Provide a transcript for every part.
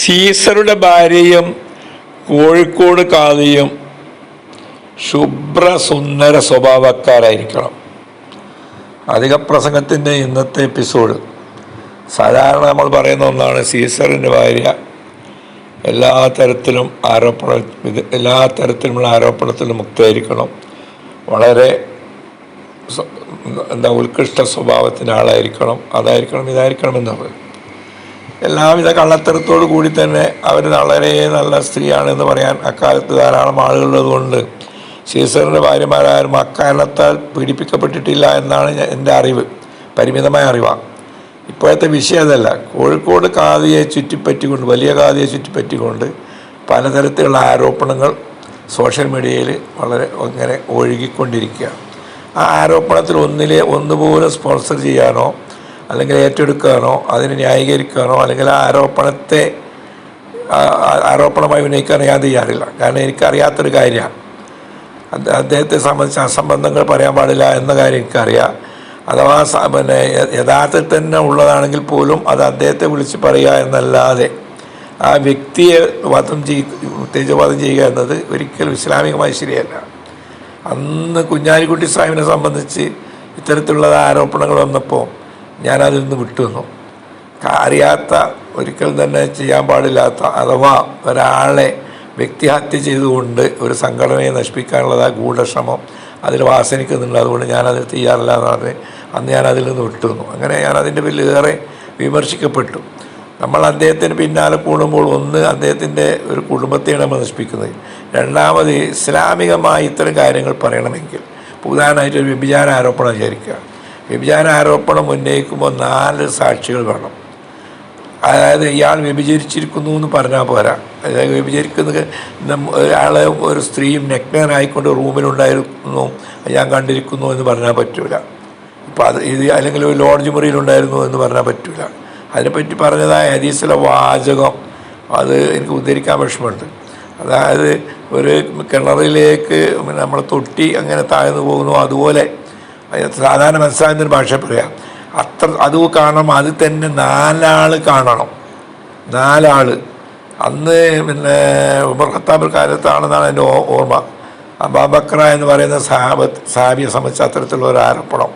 സീസറുടെ ഭാര്യയും കോഴിക്കോട് കാതിയും ശുഭ്രസുന്ദര സ്വഭാവക്കാരായിരിക്കണം. അധിക പ്രസംഗത്തിന്റെ ഇന്നത്തെ എപ്പിസോഡ് സാധാരണ നമ്മൾ പറയുന്ന ഒന്നാണ് സീസറിന്റെ ഭാര്യ. എല്ലാ തരത്തിലും ആരോപണ എല്ലാ തരത്തിലുമുള്ള ആരോപണത്തിലും മുക്തമായിരിക്കണം വളരെ എന്താ ഉത്കൃഷ്ട സ്വഭാവത്തിന്റെ ആളായിരിക്കണം. അതായിരിക്കണം ഇതായിരിക്കണം എന്നുള്ളത്. എല്ലാവിധ കള്ളത്തരത്തോടു കൂടി തന്നെ അവർ വളരെ നല്ല സ്ത്രീയാണെന്ന് പറയാൻ അക്കാലത്ത് ധാരാളം ആളുകളുള്ളതുകൊണ്ട് സീസറിന്റെ ഭാര്യമാരാരും അക്കാരണത്താൽ പീഡിപ്പിക്കപ്പെട്ടിട്ടില്ല എന്നാണ് എന്റെ അറിവ്. പരിമിതമായ അറിവാണ് ഇപ്പോഴത്തെ വിഷയം അതല്ല. കോഴിക്കോട് കാതിയെ ചുറ്റിപ്പറ്റിക്കൊണ്ട് വലിയ കാതിയെ ചുറ്റിപ്പറ്റിക്കൊണ്ട് പലതരത്തിലുള്ള ആരോപണങ്ങൾ സോഷ്യൽ മീഡിയയിൽ വളരെ ഇങ്ങനെ ഒഴുകിക്കൊണ്ടിരിക്കുക ആ ആരോപണത്തിൽ ഒന്നിലെ ഒന്നുപോലും സ്പോൺസർ ചെയ്യാനോ അല്ലെങ്കിൽ ഏറ്റെടുക്കാനോ അതിനെ ന്യായീകരിക്കാനോ അല്ലെങ്കിൽ ആ ആരോപണത്തെ ആരോപണമായി ഉന്നയിക്കാനോ ഞാൻ തയ്യാറില്ല. കാരണം എനിക്കറിയാത്തൊരു കാര്യമാണ്. അദ്ദേഹത്തെ സംബന്ധിച്ച് അസംബന്ധങ്ങൾ പറയാൻ പാടില്ല എന്ന കാര്യം എനിക്കറിയാം. അഥവാ പിന്നെ യഥാർത്ഥത്തിൽ തന്നെ ഉള്ളതാണെങ്കിൽ പോലും അത് അദ്ദേഹത്തെ വിളിച്ച് പറയുക എന്നല്ലാതെ ആ വ്യക്തിയെ വധം ചെയ് ഉത്തേജവാദം ചെയ്യുക എന്നത് ഒരിക്കലും ഇസ്ലാമികമായി ശരിയല്ല. അന്ന് കുഞ്ഞാലിക്കുട്ടി സാഹിബിനെ സംബന്ധിച്ച് ഇത്തരത്തിലുള്ള ആരോപണങ്ങൾ വന്നപ്പോൾ ഞാനതിൽ നിന്ന് വിട്ടുവന്നു അറിയാത്ത ഒരിക്കൽ തന്നെ ചെയ്യാൻ പാടില്ലാത്ത അഥവാ ഒരാളെ വ്യക്തിഹത്യ ചെയ്തുകൊണ്ട് ഒരു സംഘടനയെ നശിപ്പിക്കാനുള്ളത് ആ ഗൂഢശ്രമം അതിൽ വാസനിക്കുന്നുണ്ട്. അതുകൊണ്ട് ഞാനതിൽ തയ്യാറില്ല എന്ന് പറഞ്ഞ് അന്ന് ഞാൻ അതിൽ നിന്ന് വിട്ടുവന്നു അങ്ങനെ ഞാൻ അതിന്റെ ഏറെ വിമർശിക്കപ്പെട്ടു. നമ്മൾ അദ്ദേഹത്തിന് പിന്നാലെ കൂടുമ്പോൾ ഒന്ന് അദ്ദേഹത്തിന്റെ ഒരു കുടുംബത്തെയാണ് നമ്മൾ നശിപ്പിക്കുന്നത്. രണ്ടാമത് ഇസ്ലാമികമായി ഇത്തരം കാര്യങ്ങൾ പറയണമെങ്കിൽ. ഇപ്പോൾ ഒരു വ്യഭിചാര ആരോപണം വിചാരിക്കുക വ്യഭിചാര ആരോപണം ഉന്നയിക്കുമ്പോൾ നാല് സാക്ഷികൾ വേണം. അതായത് ഇയാൾ വ്യഭിചരിച്ചിരിക്കുന്നു എന്ന് പറഞ്ഞാൽ പോരാ. അതായത് വ്യഭിചരിക്കുന്നത് ഒരാളെ ഒരു സ്ത്രീയും നഗ്നനായിക്കൊണ്ട് റൂമിലുണ്ടായിരുന്നു ഞാൻ കണ്ടിരിക്കുന്നു എന്ന് പറഞ്ഞാൽ പറ്റൂല. ഇപ്പം അത് ഇത് അല്ലെങ്കിൽ ഒരു ലോഡ്ജ് മുറിയിലുണ്ടായിരുന്നു എന്ന് പറഞ്ഞാൽ പറ്റൂല. അതിനെപ്പറ്റി പറഞ്ഞതായ ഹദീസിലെ വാചകം അത് എനിക്ക് ഉദ്ധരിക്കാൻ വിഷമമുണ്ട്. അതായത് ഒരു കിണറിലേക്ക് നമ്മൾ തൊട്ടി അങ്ങനെ താഴ്ന്നു പോകുന്നു അതുപോലെ അത് സാധാരണ മനസ്സിലാകുന്നൊരു ഭാഷ പറയാം. അത്ര അത് കാണണം അത് തന്നെ നാലാൾ കാണണം. നാലാൾ അന്ന് പിന്നെ ഉമർ ഖത്താബ് കാലത്താണെന്നാണ് എന്റെ ഓർമ്മ. അബാബക്ര എന്ന് പറയുന്ന സാഹബത്ത് സാബിയെ സംബന്ധിച്ച് അത്തരത്തിലുള്ള ഒരു ആരോപണം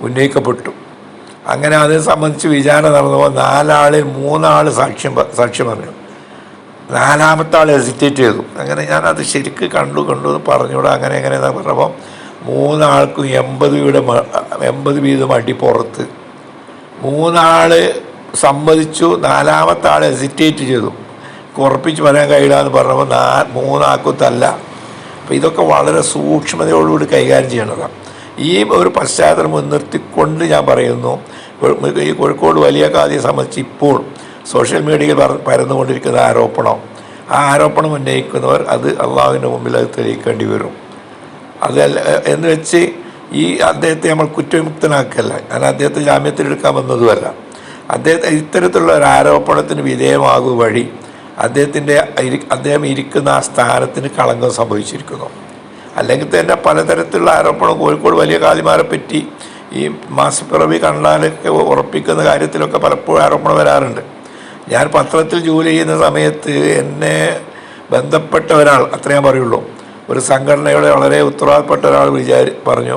ഉന്നയിക്കപ്പെട്ടു. അങ്ങനെ അതിനെ സംബന്ധിച്ച് വിചാരണ നടന്നപ്പോൾ നാലാളിൽ മൂന്നാൾ സാക്ഷ്യം സാക്ഷ്യം പറഞ്ഞു. നാലാമത്തെ ആൾ ഹെസിറ്റേറ്റ് ചെയ്തു. അങ്ങനെ ഞാനത് ശരിക്ക് കണ്ടു കണ്ടു എന്ന് പറഞ്ഞൂടെ അങ്ങനെ എങ്ങനെ പറഞ്ഞപ്പോൾ മൂന്നാൾക്കും എൺപത് വീതം മ- എൺപത് വീതം അടി പുറത്ത് മൂന്നാൾ സമ്മതിച്ചു നാലാമത്തെ ആൾ ഹെസിറ്റേറ്റ് ചെയ്തു. ഉറപ്പിച്ച് പറയാൻ കഴിയില്ല എന്ന് പറഞ്ഞപ്പോൾ നാ മൂന്നാക്കത്തല്ല അപ്പോൾ ഇതൊക്കെ വളരെ സൂക്ഷ്മതയോടുകൂടി കൈകാര്യം ചെയ്യേണ്ടതാണ്. ഈ ഒരു പശ്ചാത്തലം മുൻനിർത്തിക്കൊണ്ട് ഞാൻ പറയുന്നു ഈ കോഴിക്കോട് വലിയ കാതിയെ സംബന്ധിച്ച് ഇപ്പോൾ സോഷ്യൽ മീഡിയയിൽ പരന്നുകൊണ്ടിരിക്കുന്ന ആരോപണം. ആ ആരോപണം ഉന്നയിക്കുന്നവർ അത് അള്ളാഹുവിന്റെ മുമ്പിൽ അത് തെളിയിക്കേണ്ടി വരും. അതല്ല എന്ന് വെച്ച് ഈ അദ്ദേഹത്തെ നമ്മൾ കുറ്റവിമുക്തനാക്കല്ല. കാരണം അദ്ദേഹത്തെ ജാമ്യത്തിലെടുക്കാൻ വന്നതുമല്ല. അദ്ദേഹത്തെ ഇത്തരത്തിലുള്ള ഒരു ആരോപണത്തിന് വിധേയമാകുക വഴി അദ്ദേഹത്തിന്റെ അദ്ദേഹം ഇരിക്കുന്ന ആ സ്ഥാനത്തിന് കളങ്കം സംഭവിച്ചിരിക്കുന്നു. അല്ലെങ്കിൽ തന്നെ പലതരത്തിലുള്ള ആരോപണം കോഴിക്കോട് വലിയ കാലിമാരെ പറ്റി ഈ മാസപ്പിറവി കണ്ടാലൊക്കെ ഉറപ്പിക്കുന്ന കാര്യത്തിലൊക്കെ പലപ്പോഴും ആരോപണം വരാറുണ്ട്. ഞാൻ പത്രത്തിൽ ജോലി ചെയ്യുന്ന സമയത്ത് എന്നെ ബന്ധപ്പെട്ട ഒരാൾ അത്രേ പറയുള്ളൂ ഒരു സംഘടനയുടെ വളരെ ഉത്തരവാദപ്പെട്ട ഒരാൾ വിചാരി പറഞ്ഞു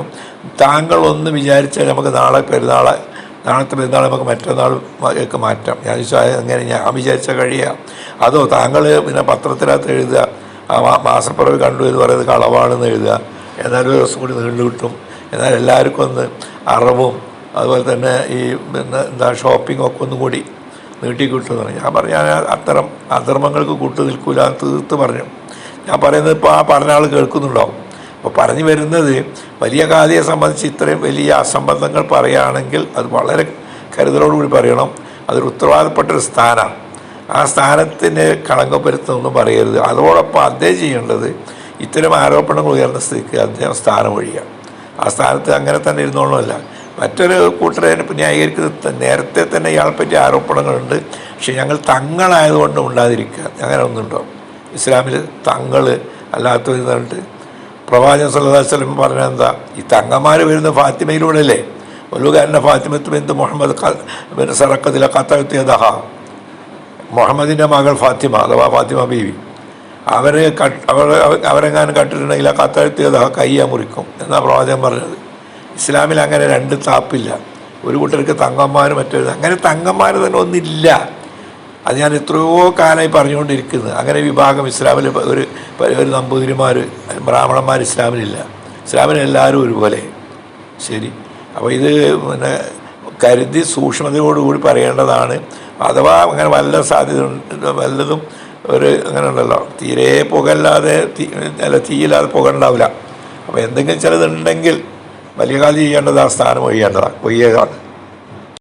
താങ്കൾ ഒന്ന് വിചാരിച്ചാൽ നമുക്ക് നാളെ പെരുന്നാളെ നാളത്തെ പെരുന്നാൾ നമുക്ക് മറ്റന്നാൾ ഒക്കെ മാറ്റാം. ഞാൻ ചോദിച്ചാൽ എങ്ങനെ? ഞാൻ വിചാരിച്ചാൽ കഴിയുക അതോ താങ്കൾ പിന്നെ പത്രത്തിനകത്ത് എഴുതുക മാസപ്പിറവി കണ്ടു എന്ന് പറയുന്നത് കളവാണെന്ന് എഴുതുക. എന്നാലും ഒരു ദിവസം കൂടി നീണ്ടു കിട്ടും. എന്നാൽ എല്ലാവർക്കും ഒന്ന് അറിവും അതുപോലെ തന്നെ ഈ പിന്നെ എന്താ ഷോപ്പിംഗ് ഒക്കെ ഒന്നും കൂടി നീട്ടി എന്ന് പറഞ്ഞു. ഞാൻ പറഞ്ഞു അത്തരം അധർമ്മങ്ങൾക്ക് കൂട്ടു നിൽക്കൂല തീർത്ത് പറഞ്ഞു. ഞാൻ പറയുന്നത് ഇപ്പോൾ ആ പറഞ്ഞ ആൾ കേൾക്കുന്നുണ്ടാവും. അപ്പോൾ പറഞ്ഞു വരുന്നത് വലിയ കാതിയെ സംബന്ധിച്ച് ഇത്രയും വലിയ അസംബന്ധങ്ങൾ പറയുകയാണെങ്കിൽ അത് വളരെ കരുതലോടുകൂടി പറയണം. അതൊരു ഉത്തരവാദപ്പെട്ടൊരു സ്ഥാനമാണ് ആ സ്ഥാനത്തിന് കളങ്കപ്പെടുത്തുന്നൊന്നും പറയരുത്. അതോടൊപ്പം അദ്ദേഹം ചെയ്യേണ്ടത് ഇത്തരം ആരോപണങ്ങൾ ഉയർന്ന സ്ഥിതിക്ക് അദ്ദേഹം സ്ഥാനം ഒഴിയുക ആ സ്ഥാനത്ത് അങ്ങനെ തന്നെ ഇരുന്നോളമല്ല. മറ്റൊരു കൂട്ടരെ ന്യായീകരിക്കുന്നത് നേരത്തെ തന്നെ ഇയാളെപ്പറ്റി ആരോപണങ്ങളുണ്ട്. പക്ഷെ ഞങ്ങൾ തങ്ങളായതുകൊണ്ട് ഉണ്ടാതിരിക്കുക. അങ്ങനെ ഒന്നുണ്ടോ ഇസ്ലാമിൽ തങ്ങൾ അല്ലാത്തവർ പറഞ്ഞിട്ട് പ്രവാചകൻ വസല്ലം പറഞ്ഞ എന്താ ഈ തങ്ങന്മാർ വരുന്ന ഫാത്തിമയിലൂടെ അല്ലേ ഒലുകാരന്റെ ഫാത്തിമത്ത് ബിന്ദു മുഹമ്മദ് സറക്കത്തിലെ കത്തത്തിയതഹ മുഹമ്മദിന്റെ മകൾ ഫാത്തിമ അഥവാ ഫാത്തിമ ബീവി. അവരെ കട്ട് അവർ അവരെങ്ങാനും കട്ടിട്ടുണ്ടെങ്കിൽ ആ കത്തഴുത്തിയതഹ കയ്യ മുറിക്കും എന്നാണ് പ്രവാചകൻ പറഞ്ഞത്. ഇസ്ലാമിൽ അങ്ങനെ രണ്ട് താപ്പില്ല. ഒരു കൂട്ടർക്ക് തങ്ങന്മാർ മറ്റൊരു അങ്ങനെ തങ്ങന്മാർ തന്നെ ഒന്നില്ല. അത് ഞാൻ എത്രയോ കാലമായി പറഞ്ഞുകൊണ്ടിരിക്കുന്നത് അങ്ങനെ വിഭാഗം ഇസ്ലാമിൽ ഒരു ഒരു നമ്പൂതിരിമാർ ബ്രാഹ്മണന്മാർ ഇസ്ലാമിലില്ല. ഇസ്ലാമിൽ എല്ലാവരും ഒരുപോലെ. ശരി. അപ്പോൾ ഇത് പിന്നെ കരുതി സൂക്ഷ്മതയോടുകൂടി പറയേണ്ടതാണ്. അഥവാ അങ്ങനെ വല്ല സാധ്യത വല്ലതും ഒരു അങ്ങനെ ഉണ്ടല്ലോ. തീരെ പുകല്ലാതെ തീ അല്ല തീയില്ലാതെ പുക ഉണ്ടാവില്ല അപ്പോൾ എന്തെങ്കിലും ചിലതുണ്ടെങ്കിൽ വലിയ കാലം ചെയ്യേണ്ടത് ആ സ്ഥാനം ഒഴിയേണ്ടതാണ് ഒഴിയേതാണ്